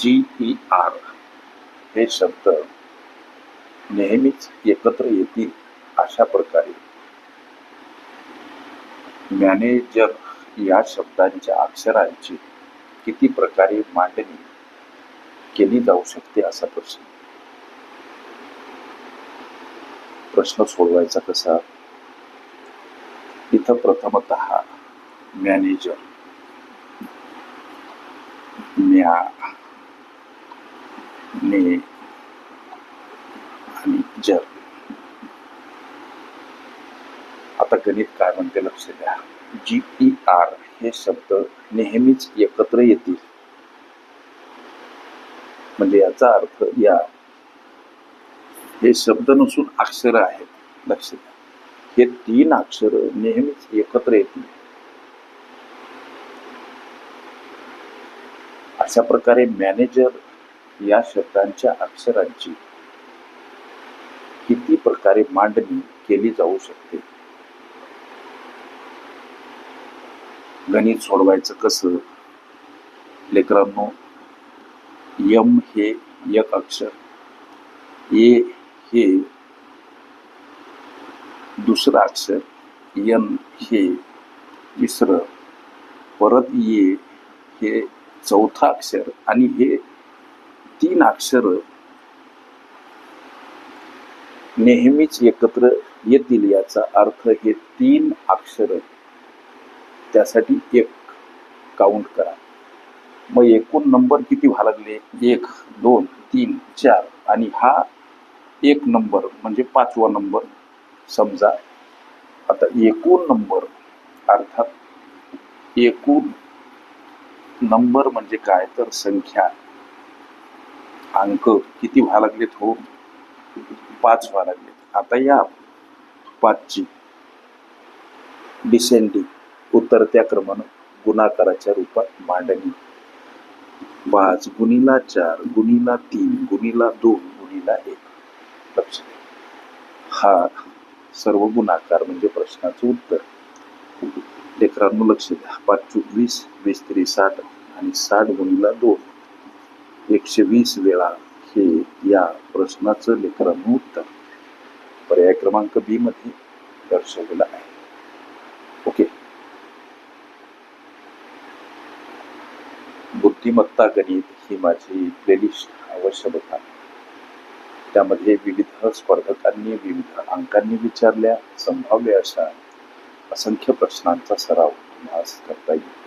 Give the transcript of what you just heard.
जी E R हे शब्द नेहमीच एकत्र येतील अशा प्रकारे. मॅनेजर या शब्दांच्या अक्षरांची किती प्रकारे मांडणी केली जाऊ शकते असा प्रश्न. प्रश्न सोडवायचा कसा? इथं प्रथमत मॅनेजर. म्या ने आणि जर आता गणित काय म्हणते लक्ष द्या जी ई आर हे शब्द नेहमीच एकत्र येतील. म्हणजे याचा अर्थ या. हे शब्द नसून अक्षर आहेत. लक्ष द्या हे तीन अक्षर नेहमीच एकत्र येतील. अशा प्रकारे मॅनेजर या शब्दांच्या अक्षरांची किती प्रकारे मांडणी केली जाऊ शकते? गणित सोडवायचं कसं? लेकरांनो यम हे एक अक्षर ए हे दुसरं अक्षर यन हे तिसरं परत ये हे चौथं अक्षर आणि हे तीन अक्षर नेहमीच एकत्र येतील याचा अर्थ हे तीन अक्षर. त्यासाठी एक काउंट करा. मग एकूण नंबर किती व्हा लागले एक दोन तीन चार आणि हा एक नंबर म्हणजे पाचवा नंबर समजा आता एकूण नंबर अर्थात एकूण नंबर म्हणजे काय? तर संख्या अंक किती व्हायला लागलेत हो? पाच व्हायला लागलेत. आता या. पाचची. डिसेंडिंग. उतरत्या क्रमानं गुणाकाराच्या रूपात मांडणी. पाच गुणीला चार गुणीला तीन गुणीला दोन गुणीला एक. लक्ष हा सर्व गुणाकार म्हणजे प्रश्नाचं उत्तर. लेकरांनो लक्ष द्या. पाच चोवीस वीस वीस तरी साठ आणि साठ गुणीला दोन. एकशे वीस वेळा हे या प्रश्नाचं लेकरांनो उत्तर पर्याय क्रमांक बी मध्ये दर्शवलेला आहे. ओके बुद्धिमत्ता गणित ही माझी प्लेलिस्ट अवश्य बघा. त्यामध्ये विविध स्पर्धकांनी विविध अंकांनी विचारल्या संभाव्य अशा असंख्य प्रश्नांचा सराव तुम्हाला करता येईल.